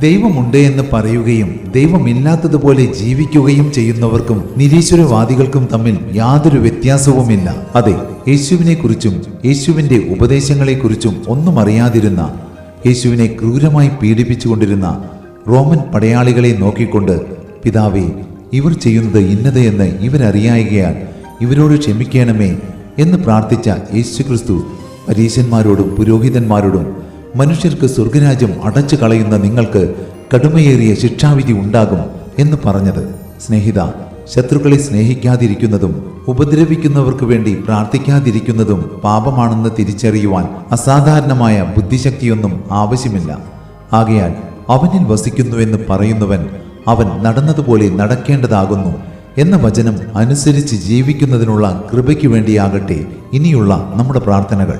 ദൈവമുണ്ട് എന്ന് പറയുകയും ദൈവമില്ലാത്തതുപോലെ ജീവിക്കുകയും ചെയ്യുന്നവർക്കും നിരീശ്വരവാദികൾക്കും തമ്മിൽ യാതൊരു വ്യത്യാസവുമില്ല. അതെ യേശുവിനെക്കുറിച്ചും യേശുവിന്റെ ഉപദേശങ്ങളെക്കുറിച്ചും ഒന്നും അറിയാതിരുന്ന യേശുവിനെ ക്രൂരമായി പീഡിപ്പിച്ചുകൊണ്ടിരുന്ന റോമൻ പടയാളികളെ നോക്കിക്കൊണ്ട് പിതാവേ ഇവർ ചെയ്യുന്നത് ഇന്നത് എന്ന് ഇവരറിയായികയാൽ ഇവരോട് ക്ഷമിക്കണമേ എന്ന് പ്രാർത്ഥിച്ച യേശുക്രിസ്തു പരീശന്മാരോടും പുരോഹിതന്മാരോടും മനുഷ്യർക്ക് സ്വർഗരാജ്യം അടച്ചു കളയുന്ന നിങ്ങൾക്ക് കടുമയേറിയ ശിക്ഷാവിധി ഉണ്ടാകും എന്ന് പറഞ്ഞത്. സ്നേഹിത ശത്രുക്കളെ സ്നേഹിക്കാതിരിക്കുന്നതും ഉപദ്രവിക്കുന്നവർക്ക് വേണ്ടി പ്രാർത്ഥിക്കാതിരിക്കുന്നതും പാപമാണെന്ന് തിരിച്ചറിയുവാൻ അസാധാരണമായ ബുദ്ധിശക്തിയൊന്നും ആവശ്യമില്ല. ആകയാൽ അവനിൽ വസിക്കുന്നുവെന്ന് പറയുന്നവൻ അവൻ നടന്നതുപോലെ നടക്കേണ്ടതാകുന്നു എന്ന വചനം അനുസരിച്ച് ജീവിക്കുന്നതിനുള്ള കൃപയ്ക്ക് വേണ്ടിയാകട്ടെ ഇനിയുള്ള നമ്മുടെ പ്രാർത്ഥനകൾ.